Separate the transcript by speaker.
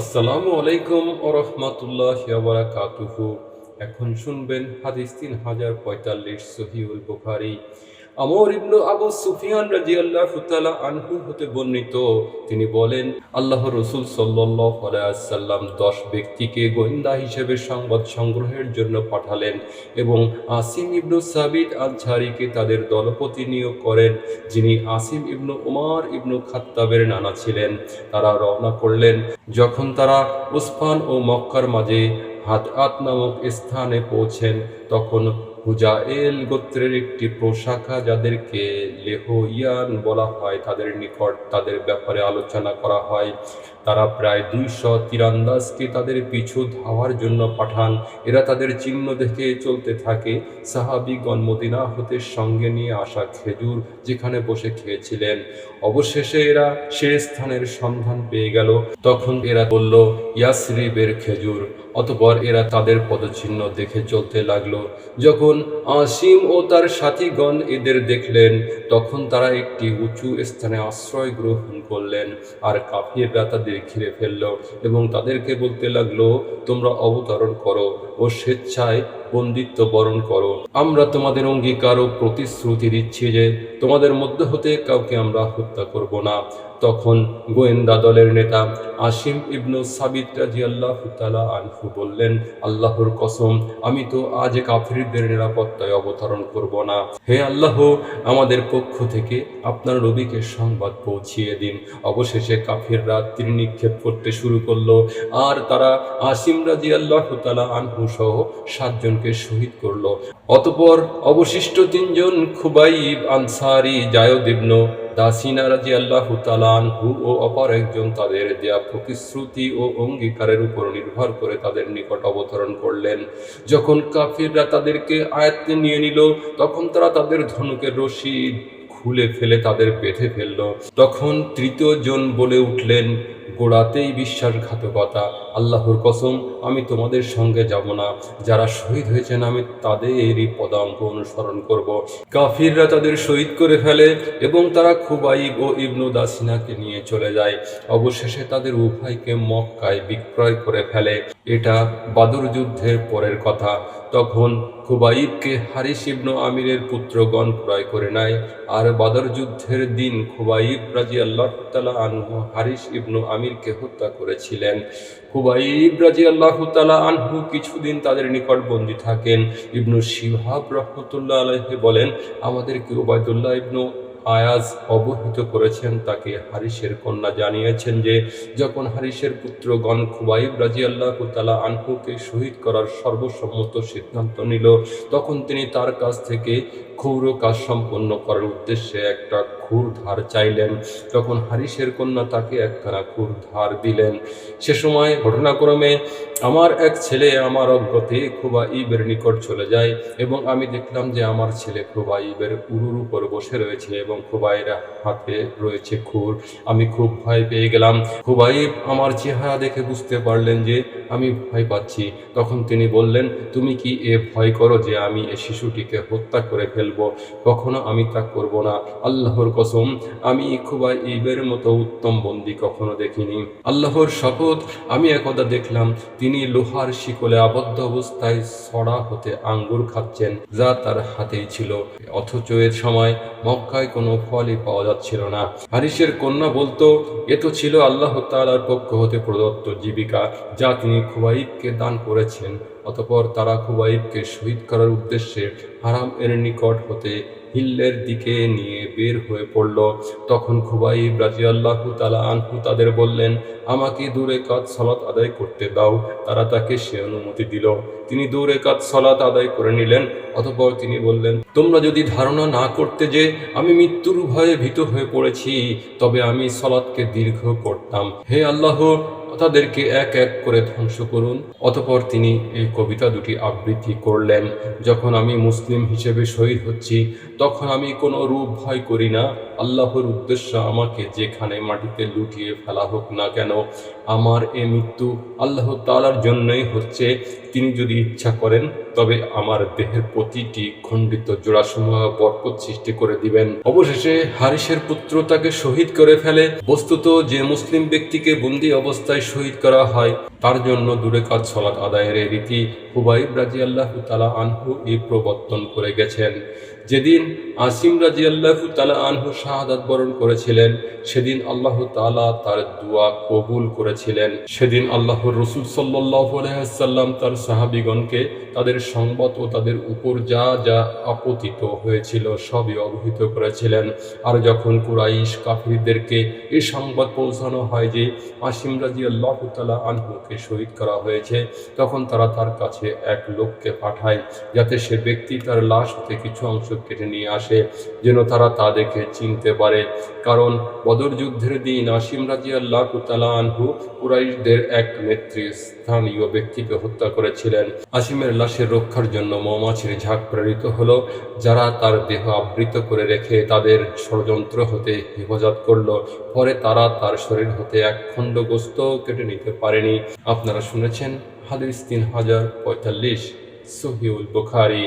Speaker 1: আসসালামু আলাইকুম ওরহমতুল্লাহ বারাকাতুহু। এখন শুনবেন হাদিস তিন হাজার পঁয়তাল্লিশ সহিউল বুখারি। আমর ইবনু আবু সুফিয়ান রাজিয়াল্লাহু তাআলা আনহু হতে বর্ণিত। তিনি বলেন আল্লাহ রসুল সাল্লাম দশ ব্যক্তিকে গোয়েন্দা হিসেবে সংবাদ সংগ্রহের জন্য পাঠালেন এবং আসিম ইবনু সাবিত আনসারিকে তাদের দলপতি নিয়োগ করেন, যিনি আসিম ইবনু উমার ইবনু খাত্তাবের নানা ছিলেন। তারা রওনা করলেন, যখন তারা উসফান ও মক্কার মাঝে হাতআত নামক স্থানে পৌঁছেন, তখন হুজায়েল গোত্রের একটি প্রশাখা যাদেরকে লেহইয়ান বলা হয়, তাদের নিকট তাদের ব্যাপারে আলোচনা করা হয়। তারা প্রায় দুইশো তীরান্দাজকে তাদের পিছু ধাওয়ার জন্য পাঠান। এরা তাদের চিহ্ন দেখে চলতে থাকে। সাহাবিগণ মদিনা হতে সঙ্গে নিয়ে আসা খেজুর যেখানে বসে খেয়েছিলেন। অবশেষে এরা সে স্থানের সন্ধান পেয়ে গেল। তখন এরা বলল, ইয়াসরিবের খেজুর। অতপর এরা তাদের পদচিহ্ন দেখে চলতে লাগল। যখন আসিম ও তার সাথীগণ এদের দেখলেন, তখন তারা একটি উঁচু স্থানে আশ্রয় গ্রহণ করলেন আর কাফিররা তাদের ঘিরে ফেলল এবং তাদেরকে বলতে লাগল, তোমরা অবতরণ করো ও স্বেচ্ছায় বন্দিত্ব বরণ করো। আমরা তোমাদের অঙ্গীকার ও প্রতিশ্রুতি দিচ্ছি যে তোমাদের মধ্যে হতে কাউকে আমরা হত্যা করব না। তখন গোয়েন্দা দলের নেতা আসিম ইবনু সাবিত রাজি আল্লাহ আনহু বললেন, আল্লাহর কসম, আমি তো আজ কাফিরদের নিরাপত্তায় অবতরণ করব না। হে আল্লাহ, আমাদের পক্ষ থেকে আপনার নবীকে সংবাদ পৌঁছিয়ে দিন। অবশেষে কাফিররা তীর নিক্ষেপ করতে শুরু করল, আর তারা আসিম রাজি আল্লাহ আনহু সহ সাতজনকে শহীদ করল। অতপর অবশিষ্ট তিনজন খুবাইব আনসারি জায়দ ইবনু দাসিনা রাজি আল্লাহ আনহু ও অপর একজন তাদের দেয়া প্রতিশ্রুতি ও অঙ্গীকারের উপর নির্ভর করে তাদের নিকট অবতরণ করলেন। যখন কাফিররা তাদেরকে আয়ত্তে নিয়ে নিল, তখন তারা তাদের ধনুকের রশি খুলে ফেলে তাদের বেঁধে ফেলল। তখন তৃতীয় জন বলে উঠলেন গোড়াতেই বিশ্বাসঘাতকতা, আল্লাহর কসম, আমি তোমাদের সঙ্গে যাব না। যারা শহীদ হয়েছেন, আমি তাদেরই পদাঙ্ক অনুসরণ করব। কাফিররা তাদের শহীদ করে ফেলে এবং তারা খুবাইব ও ইবনু দাসিনাকে নিয়ে চলে যায়। অবশেষে তাদের উভয়কে মক্কায় বিক্রয় করে ফেলে। এটা বাদুর যুদ্ধের পরের কথা। তখন খুবাইবকে হারিস ইবনু আমিরের পুত্রগণ ক্রয় করে নেয়। আর বাদর যুদ্ধের দিন খুবাইব রাজি আল্লাহ তালা আনহু, হারিস ইবনু আমিরকে হত্যা করেছিলেন। হুবাইব রাজি আল্লাহ তালা আনহু কিছুদিন তাদের নিকট বন্দি থাকেন। ইবনু শিহাব রহমতুল্লাহ আলহে বলেন, আমাদেরকে ওবায়দুল্লাহ ইবনু আয়াজ অবহিত করেছেন তাকে হারিসের কন্যা জানিয়েছেন যে, যখন হারিসের পুত্রগণ খুবাইব রাজি আল্লাহ তালা আনহুকে শহীদ করার সর্বসম্মত সিদ্ধান্ত নিল, তখন তিনি তার কাছ থেকে ক্ষৌর কাজ সম্পন্ন করার উদ্দেশ্যে একটা খুর ধার চাইলেন। তখন হারিসের কন্যা তাকে একখানা খুর ধার দিলেন। সে সময় ঘটনাক্রমে আমার এক ছেলে আমার অজ্ঞতে খুবা ইবের নিকট চলে যায় এবং আমি দেখলাম যে আমার ছেলে খুবা ইবের উরুর উপর বসে রয়েছে এবং খুবাইয়ের হাতে রয়েছে খুর। আমি খুব ভয় পেয়ে গেলাম। খুবাইব আমার চেহারা দেখে বুঝতে পারলেন যে আমি ভয় পাচ্ছি। তখন তিনি বললেন, তুমি কি এ ভয় করো যে আমি এ শিশুটিকে হত্যা করে ফেলব? কখনো আমি তা করব না। আল্লাহর কসম, আমি খুবাই ইবের মতো উত্তম বন্দি কখনো দেখিনি। আল্লাহর শপথ, আমি একদা দেখলাম। তিনি লোহার শিকলে আবদ্ধ অবস্থায় সড়া হতে আঙ্গুর খাচ্ছেন, যা তার হাতেই ছিল। অথচ এর সময় মক্কায় কোনো ফলই পাওয়া যাচ্ছিল না। হারিসের কন্যা বলতো, এ তো ছিল আল্লাহ তালার পক্ষ হতে প্রদত্ত জীবিকা, যা তিনি খুবাইবকে দান করেছেন। অতপর তারা খুবাইবকে শহীদ করার উদ্দেশ্যে হারাম এর নিকট হতে হিল্লের দিকে নিয়ে বের হয়ে পড়ল। তখন খুবাই রাজি আল্লাহ তালা আনহু তাদের বললেন, আমাকে দূরে কাজ সলাৎ আদায় করতে দাও। তারা তাকে সে অনুমতি দিল। তিনি দূরে কাজ সলাৎ আদায় করে নিলেন, অতপর তিনি বললেন, তোমরা যদি ধারণা না করতে যে আমি মৃত্যুর ভয়ে ভীত হয়ে পড়েছি, তবে আমি সলাৎকে দীর্ঘ করতাম। হে আল্লাহ তাদেরকে এক এক করে ধ্বংস করুন, অতপর তিনি এই কবিতা দুটি আবৃত্তি করলেন। যখন আমি মুসলিম হিসেবে শহীদ হচ্ছি, তখন আমি কোনো রূপ ভয় করি না। আল্লাহর উদ্দেশ্য আমাকে যেখানে মাটিতে লুটিয়ে ফেলা হোক না কেন, আমার এ মৃত্যু আল্লাহ তালার জন্যই হচ্ছে। তিনি যদি ইচ্ছা করেন, তবে আমার দেহের প্রতিটি খণ্ডিত জোড়াসমূহ বরকত সৃষ্টি করে দিবেন। অবশেষে হারিসের পুত্র তাকে শহীদ করে ফেলে। বস্তুত যে মুসলিম ব্যক্তিকে বন্দী অবস্থায় শহীদ করা হয়। তার জন্য দূরে কাজ সলাৎ আদায়ের রীতি হুবাইব রাজি আল্লাহ তালা আনহু এই প্রবর্তন করে গেছেন। যেদিন আসিম রাজি আল্লাহ তালা আনহু শাহাদাত বরণ করেছিলেন, সেদিন আল্লাহ তালা তার দোয়া কবুল করেছিলেন। সেদিন আল্লাহ রসুল সাল্লাহ আলহাম তার সাহাবিগণকে তাদের সংবাদ ও তাদের উপর যা যা আপতিত হয়েছিল সবই অবহিত করেছিলেন। আর যখন কুরাইশ কাফিরদেরকে এই সংবাদ পৌঁছানো হয় যে আসিম রাজি আল্লাহ তালা আনহুকে শহীদ করা হয়েছে, তখন তারা তার কাছে এক লোককে পাঠায়, যাতে সে ব্যক্তি তার লাশ হতে কিছু অংশ কেটে নিয়ে আসে, যেন তারা তা দেখে চিনতে পারে। কারণ বদর যুদ্ধের দিন আসিম রাজি আল্লাহ তালা আনহু কুরাইশদের এক নেত্রী স্থানীয় ব্যক্তিকে হত্যা করেছিলেন। আসিমের লাশের রক্ষার জন্য মৌমাছির ঝাঁক প্রেরিত হলো, যারা তার দেহ আবৃত করে রেখে তাদের ষড়যন্ত্র হতে হেফাজত করল। পরে তারা তার শরীর হতে এক খণ্ড গোস্ত কেটে নিতে পারেনি। আপনারা শুনেছেন হাদিস তিন হাজার পঁয়তাল্লিশ, সহিউল বুখারি।